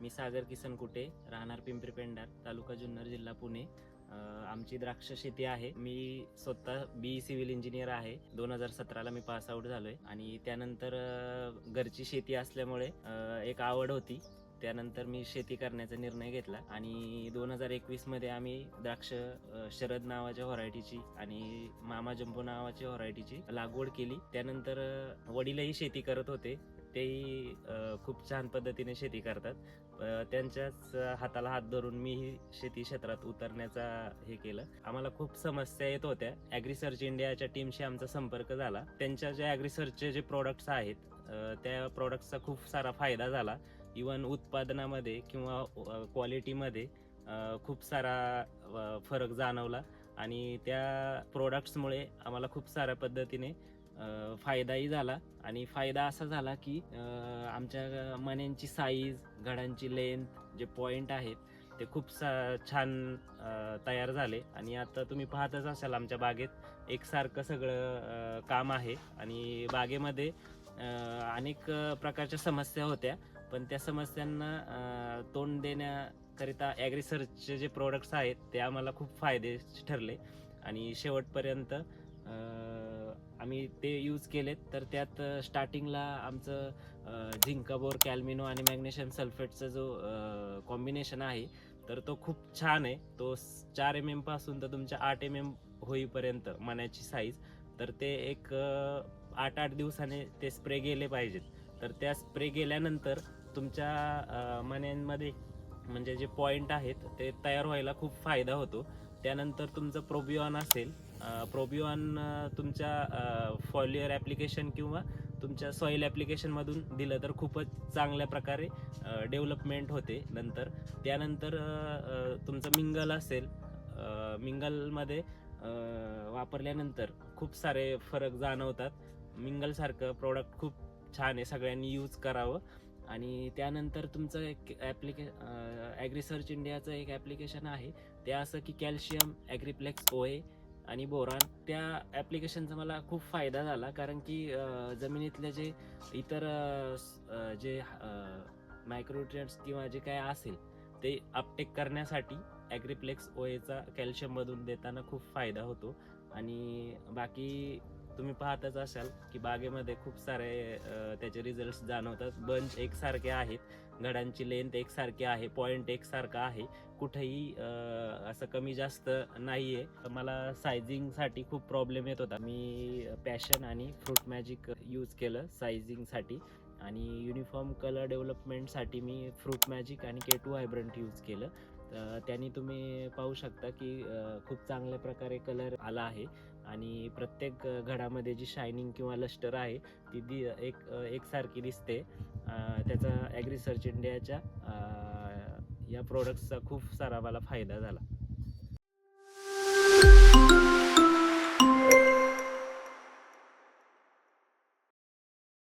मी सागर किसन कुटे राहणार पिंपरी पेंडार तालुका जुन्नर जिल्हा पुणे. आमची द्राक्ष शेती आहे. मी स्वतः बी सिव्हिल इंजिनियर आहे. दोन हजार सतराला मी पास आउट झालोय. आणि त्यानंतर घरची शेती असल्यामुळे एक आवड होती. त्यानंतर मी शेती करण्याचा निर्णय घेतला. आणि दोन हजार एकवीसमध्ये आम्ही द्राक्ष शरद नावाच्या व्हरायटीची आणि मामा जंबो नावाच्या व्हरायटीची लागवड केली. त्यानंतर वडीलही शेती करत होते. तेही खूप छान पद्धतीने शेती करतात. त्यांच्याच हाताला हात धरून मीही शेती क्षेत्रात उतरण्याचा हे केलं. आम्हाला खूप समस्या येत होत्या. ॲग्रिसर्च इंडियाच्या टीमशी आमचा संपर्क झाला. त्यांच्या जे ॲग्रिसर्चचे जे प्रोडक्ट्स आहेत त्या प्रोडक्ट्सचा खूप सारा फायदा झाला. इवन उत्पादनामध्ये किंवा क्वालिटीमध्ये खूप सारा फरक जाणवला. आणि त्या प्रोडक्ट्समुळे आम्हाला खूप साऱ्या पद्धतीने फायदाही झाला. आणि फायदा असा झाला की आमच्या मण्यांची साईज घडांची लेंथ जे पॉइंट आहेत ते खूप सा छान तयार झाले. आणि आता तुम्ही पाहतच असाल आमच्या बागेत एकसारखं सगळं काम आहे. आणि बागेमध्ये अनेक प्रकारच्या समस्या होत्या. पण त्या समस्यांना तोंड देण्याकरिता ॲग्रिसर्चचे जे प्रोडक्ट्स आहेत ते आम्हाला खूप फायदे ठरले. आणि शेवटपर्यंत आम्ही ते यूज केलेत. तर त्यात स्टार्टिंगला आमचं झिंकाबोर कॅल्मिनो आणि मॅग्नेशियम सल्फेटचा जो कॉम्बिनेशन आहे तर तो खूप छान आहे. तो चार एम एमपासून तर तुमच्या आठ एम एम होईपर्यंत मण्याची साईज तर ते एक आठ आठ दिवसाने ते स्प्रे गेले पाहिजेत. तर त्या स्प्रे गेल्यानंतर तुमच्या मण्यांमध्ये म्हणजे जे पॉईंट आहेत ते तयार व्हायला खूप फायदा होतो. त्यानंतर तुमचं प्रोबिऑन असेल प्रोबिओन तुमच्या फॉलियर ॲप्लिकेशन किंवा तुमच्या सॉईल ॲप्लिकेशनमधून दिलं तर खूपच चांगल्या प्रकारे डेव्हलपमेंट होते नंतर. त्यानंतर तुमचं मिंगल असेल मिंगलमध्ये वापरल्यानंतर खूप सारे फरक जाणवतात. मिंगलसारखं प्रोडक्ट खूप छान आहे सगळ्यांनी यूज करावं. आणि त्यानंतर तुमचं एक ॲप्लिके ॲग्रिसर्च इंडियाचं एक ॲप्लिकेशन आहे. ते असं की कॅल्शियम ॲग्रिप्लेक्स ओए आणि बोरान त्या ॲप्लिकेशनचा मला खूप फायदा झाला. कारण की जमिनीतले जे इतर जे मायक्रोट्रियन्स किंवा जे काय असेल ते अपटेक करण्यासाठी ॲग्रिप्लेक्स ओएचा कॅल्शियममधून देताना खूप फायदा होतो. आणि बाकी तुम्ही पाहतच असाल की बागेमध्ये खूप सारे त्याचे रिझल्ट जाणवतात. बंच एकसारखे आहेत. घडांची लेंथ एकसारखी आहे. पॉइंट एकसारखा आहे. कुठेही असं कमी जास्त नाही आहे मला सायझिंगसाठी खूप प्रॉब्लेम येत होता. मी पॅशन आणि फ्रूट मॅजिक यूज केलं सायझिंगसाठी आणि युनिफॉर्म कलर डेव्हलपमेंटसाठी मी फ्रूट मॅजिक आणि के टू हायब्रंट यूज केलं. त्यांनी तुम्ही पाहू शकता की खूप चांगल्या प्रकारे कलर आला आहे. आणि प्रत्येक घडामध्ये जी शायनिंग किंवा लस्टर आहे ती दि एक एकसारखी दिसते. त्याचा ॲग्रिसर्च इंडियाच्या या प्रोडक्ट्सचा खूप सारा मला फायदा झाला.